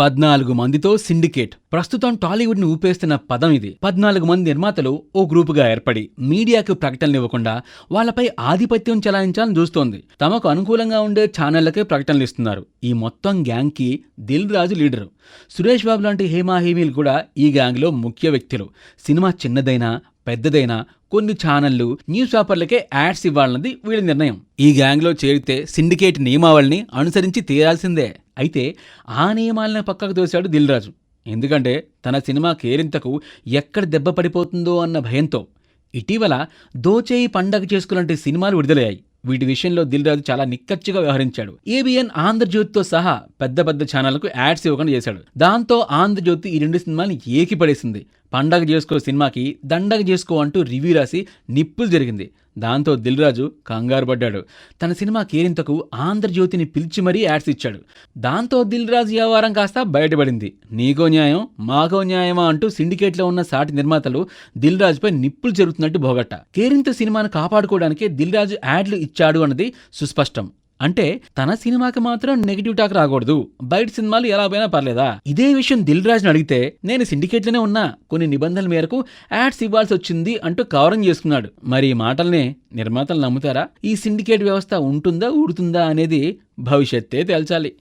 పద్నాలుగు మందితో సిండికేట్. ప్రస్తుతం టాలీవుడ్ని ఊపేస్తున్న పదం ఇది. పద్నాలుగు మంది నిర్మాతలు ఓ గ్రూపుగా ఏర్పడి మీడియాకు ప్రకటనలు ఇవ్వకుండా వాళ్ళపై ఆధిపత్యం చెలాయించాలని చూస్తోంది. తమకు అనుకూలంగా ఉండే ఛానళ్ళకే ప్రకటనలు ఇస్తున్నారు ఈ మొత్తం గ్యాంగ్కి దిల్ రాజు లీడరు. సురేష్ బాబు లాంటి హేమా హేమీలు కూడా ఈ గ్యాంగ్లో ముఖ్య వ్యక్తులు. సినిమా చిన్నదైనా పెద్దదైనా కొన్ని ఛానళ్ళు న్యూస్ పేపర్లకే యాడ్స్ ఇవ్వాలన్నది వీళ్ళ నిర్ణయం. ఈ గ్యాంగ్లో చేరితే సిండికేట్ నియమావళిని అనుసరించి తీరాల్సిందే. అయితే ఆ నియమాలను పక్కకు దోశాడు దిల్ రాజు ఎందుకంటే తన సినిమా కేరింతకు ఎక్కడ దెబ్బ పడిపోతుందో అన్న భయంతో ఇటీవల దోచేయి పండగ చేసుకున్నట్టు సినిమాలు విడుదలయ్యాయి. వీటి విషయంలో దిల్ రాజు చాలా నిక్కచ్చిగా వ్యవహరించాడు. ఏబిఎన్ ఆంధ్రజ్యోతితో సహా పెద్ద పెద్ద ఛానళ్ళకు యాడ్స్ ఇవ్వకుండా చేశాడు. దాంతో ఆంధ్రజ్యోతి ఈ రెండు సినిమాని ఏకిపడేసింది. పండగ చేసుకో సినిమాకి దండగ చేసుకో అంటూ రివ్యూ రాసి నిప్పులు జరిగింది. దాంతో దిల్ రాజు కంగారు పడ్డాడు. తన సినిమా కేరింతకు ఆంధ్రజ్యోతిని పిలిచి మరీ యాడ్స్ ఇచ్చాడు. దాంతో దిల్ రాజు వ్యవహారం కాస్త బయటపడింది. నీకో న్యాయం మాకో న్యాయమా అంటూ సిండికేట్లో ఉన్న సాటి నిర్మాతలు దిల్రాజుపై నిప్పులు జరుగుతున్నట్టు భోగట్ట కేరింత సినిమాను కాపాడుకోవడానికి దిల్ రాజు యాడ్లు ఇచ్చాడు అన్నది సుస్పష్టం. అంటే తన సినిమాకి మాత్రం నెగిటివ్ టాక్ రాకూడదు. బయట సినిమాలు ఎలా పోయినా పర్లేదా? ఇదే విషయం దిల్ రాజుని అడిగితే నేను సిండికేట్లోనే ఉన్నా. కొన్ని నిబంధనల మేరకు యాడ్స్ ఇవ్వాల్సి వచ్చింది అంటూ కవరం చేసుకున్నాడు. మరి ఈ మాటల్నే నిర్మాతలు నమ్ముతారా? ఈ సిండికేట్ వ్యవస్థ ఉంటుందా ఊడుతుందా అనేది భవిష్యత్తే తేల్చాలి.